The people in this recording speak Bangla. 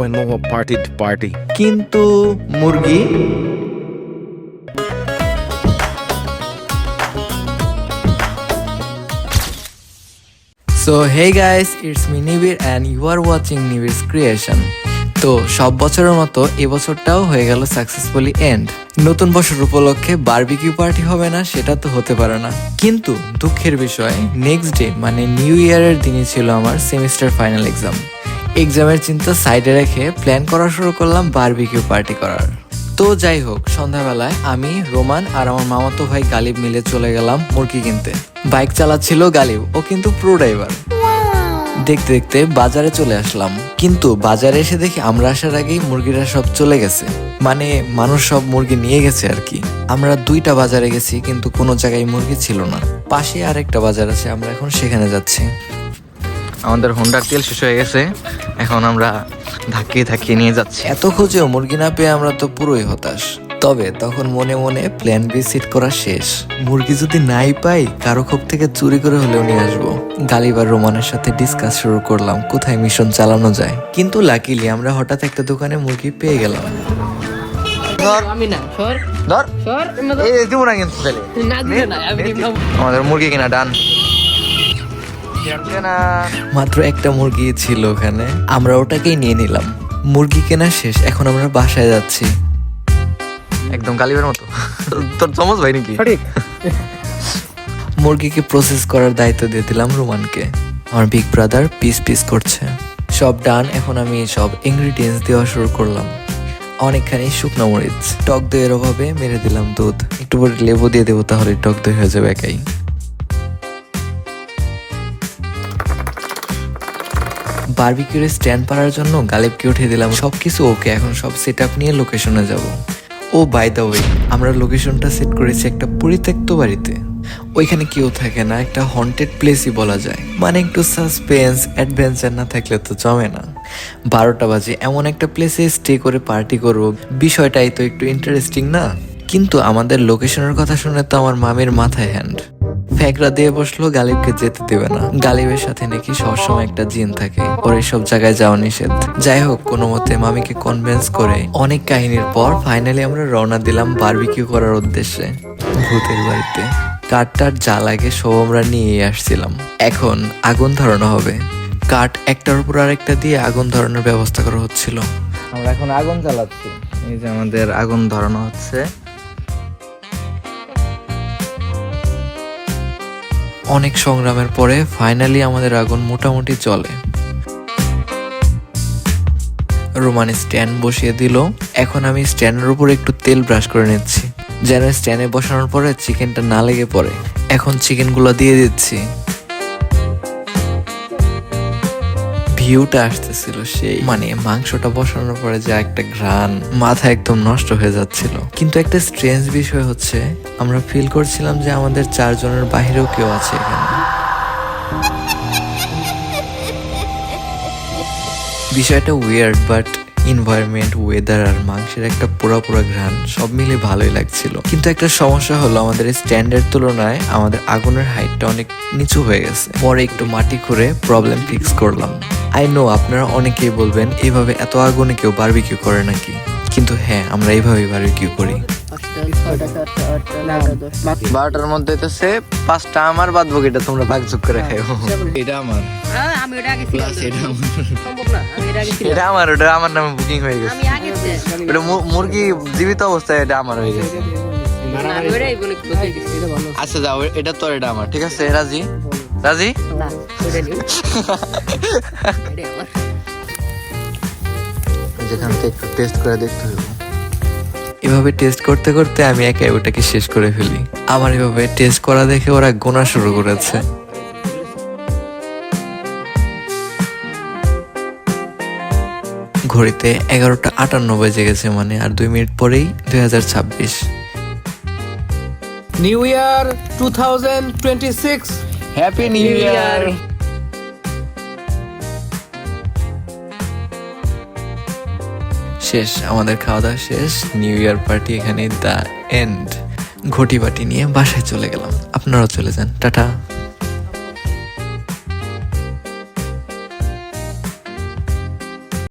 ওই নো পার্টি কিন্তু মুরগি? So hey guys it's me Nibir and you are watching Nibir's creation তো, সব বছরের মতো এবছরটাও হয়ে গেল সাকসেসফুলি এন্ড নতুন বছর উপলক্ষে বারবিকিউ পার্টি হবে না, সেটা তো হতে পারে না। কিন্তু দুঃখের বিষয় নেক্সট ডে মানে নিউ ইয়ারের দিনই ছিল আমার সেমিস্টার ফাইনাল এক্সাম এক্সামের চিন্তা সাইডে রেখে প্ল্যান করা শুরু করলাম বারবিকিউ পার্টি করার। তো যাই হোক, সন্ধ্যাবেলায় আমি, রোমান আর আমার মামাতো ভাই গালিব মিলে চলে গেলাম মুরগি কিনতে। বাইক চালাচ্ছিল গালিব, ও কিন্তু প্রো ড্রাইভার। দেখতে দেখতে বাজারে চলে আসলাম। কিন্তু বাজারে এসে দেখি আমরা আসার আগেই মুরগিরা সব চলে গেছে। মানে মানুষ সব মুরগি নিয়ে গেছে আর কি। আমরা দুইটা বাজারে গেছি, কিন্তু কোনো জায়গায় মুরগি ছিল না। পাশে আরেকটা বাজার আছে, আমরা এখন সেখানে যাচ্ছি। আমাদের হোন্ডার তেল শেষ হয়ে গেছে। এখন আমরা ধাক্কিয়ে ধাক্কিয়ে নিয়ে যাচ্ছি। এত খুঁজেও মুরগি না পেয়ে আমরা তো পুরোই হতাশ। তবে তখন মনে মনে প্ল্যান বি সিট করা শেষ। মুরগি যদি নাই পাই কারও খোপ থেকে চুরি করে হলেও নিয়ে আসব। গালিবার রোমানের সাথে ডিসকাস শুরু করলাম কোথায় মিশন চালানো যায়। কিন্তু লাকিলি আমরা হঠাৎ একটা দোকানে মুরগি পেয়ে গেলাম। আমাদের মুরগি কিনা ডান। মাত্র একটা মুরগি ছিল ওখানে। আমরা ওটাকেই নিয়ে নিলাম। মুরগি কেনা শেষ এখন আমরা বাসায় যাচ্ছি। একদম গালিবের মতো। তোর চমচ ভাই নাকি? মুরগিকে প্রসেস করার দায়িত্ব দিয়ে দিলাম রোমানকে। আমার বিগ ব্রাদার পিস পিস করছে। সব ডান এখন আমি সব ইনগ্রিডিয়েন্টস দেওয়া শুরু করলাম। অনেকখানি শুকনো মরিচ। টক দইয়ের অভাবে মেরে দিলাম দুধ। একটু পরে লেবু দিয়ে দেবো তাহলে টক দই হয়ে যাবে একাই। বারবিকিউরে স্ট্যান্ড পাড়ার জন্য গালিবকে উঠিয়ে দিলাম। সবকিছু ওকে এখন সব সেট আপ নিয়ে লোকেশনে যাব। ও বাই দ্য ওয়ে আমরা লোকেশনটা সেট করেছি একটা পরিত্যক্ত বাড়িতে। ওইখানে কেউ থাকে না, একটা হন্টেড প্লেসই বলা যায়। মানে একটু সাসপেন্স অ্যাডভেঞ্চার না থাকলে তো জমে না। বারোটা বাজে, এমন একটা প্লেসে স্টে করে পার্টি করব। বিষয়টাই তো একটু ইন্টারেস্টিং না? কিন্তু আমাদের লোকেশনের কথা শুনে তো আমার মামির মাথায় হ্যান্ড ফ্যাকরা দিয়ে বসল, গালিবকে যেতে দেবে না। গালিবের সাথে নাকি সবসময় একটা জিন থাকে। ওর এইসব জায়গায় যাওয়া নিষেধ। যাই হোক, কোনো মতে মামিকে কনভিন্স করে অনেক কাহিনীর পর ফাইনালি আমরা রওনা দিলাম বারবিকিউ করার উদ্দেশ্যে। ভূতের বাড়িতে। কাঠ টাট যা লাগে সব আমরা নিয়ে আসছিলাম। এখন আগুন ধরানো হবে। কাঠ একটার উপর আরেকটা দিয়ে আগুন ধরানোর ব্যবস্থা করা হচ্ছিল। আমরা এখন আগুন জ্বালাচ্ছি। এই যে আমাদের আগুন ধরানো হচ্ছে। অনেক সংগ্রামের পরে ফাইনালি আমাদের আগুন মোটামুটি চলে রোমান স্ট্যান্ড বসিয়ে দিল। এখন আমি স্ট্যান্ডের উপর একটু তেল ব্রাশ করে নিচ্ছি। যেন স্ট্যান্ডে বসানোর পরে চিকেনটা না লেগে পড়ে। এখন চিকেনগুলো দিয়ে দিচ্ছি। ভিউটা আসতেছিল সেই। মানে মাংসটা বসানোর পরে যে একটা ঘ্রাণ, মাথা একদম নষ্ট হয়ে যাচ্ছিল। কিন্তু একটা স্ট্রেঞ্জ বিষয় হচ্ছে, আমরা ফিল করছিলাম যে আমাদের চারজনের বাহিরেও কেউ আছে এখানে। বিষয়টা উইয়ার্ড বাট এনভায়রনমেন্ট ওয়েদার আর মাংসের একটা পোড়া পোড়া ঘ্রাণ, সব মিলে ভালোই লাগছিল। কিন্তু একটা সমস্যা হলো, আমাদের স্ট্যান্ডার্ড তুলনায় আমাদের আগুনের হাইটটা অনেক নিচু হয়ে গেছে। পরে একটু মাটি করে প্রবলেম ফিক্স করলাম। আই নো আপনারা অনেকেই বলবেন, এভাবে এত আগুনে কেউ বারবিকিউ করে নাকি? কিন্তু হ্যাঁ আমরা এইভাবেই বারবিকিউ করি। বারোটার মধ্যে হইতেছে পাঁচটা আমার বাদ বাকিটা তোমরা ভাগ যোগ করে খাইও। এটা আমার। আহ, আমি ওটা আগে ছিলাম এটা আমার। সম্ভব না আমি এটা আগে ছিলাম এটা আমার ওটা আমার নামে বুকিং হয়ে গেছে। আমি ওটা মুরগি জীবিত অবস্থায় এটা আমার হয়ে গেছে। আচ্ছা যাও এটা তোর এটা আমার। ঠিক আছে রাজি? রাজি। যেখান থেকে একটু টেস্ট করে দেখতে হবে। এভাবে টেস্ট করতে করতে আমি একাই ওটাকে শেষ করে ফেলি। আমার এভাবে টেস্ট করা দেখে ওরা গোনা শুরু করেছে। ঘড়িতে এগারোটা আটান্ন বেজে গেছে মানে আর দুই মিনিট পরেই দুই হাজার ছাব্বিশ। New year two thousand twenty six happy new year শেষ, আমাদের খাওয়া দাওয়া শেষ নিউ ইয়ার পার্টি এখানে দ্য এন্ড ঘটি বাটি নিয়ে বাসায় চলে গেলাম। আপনারাও চলে যান। টাটা।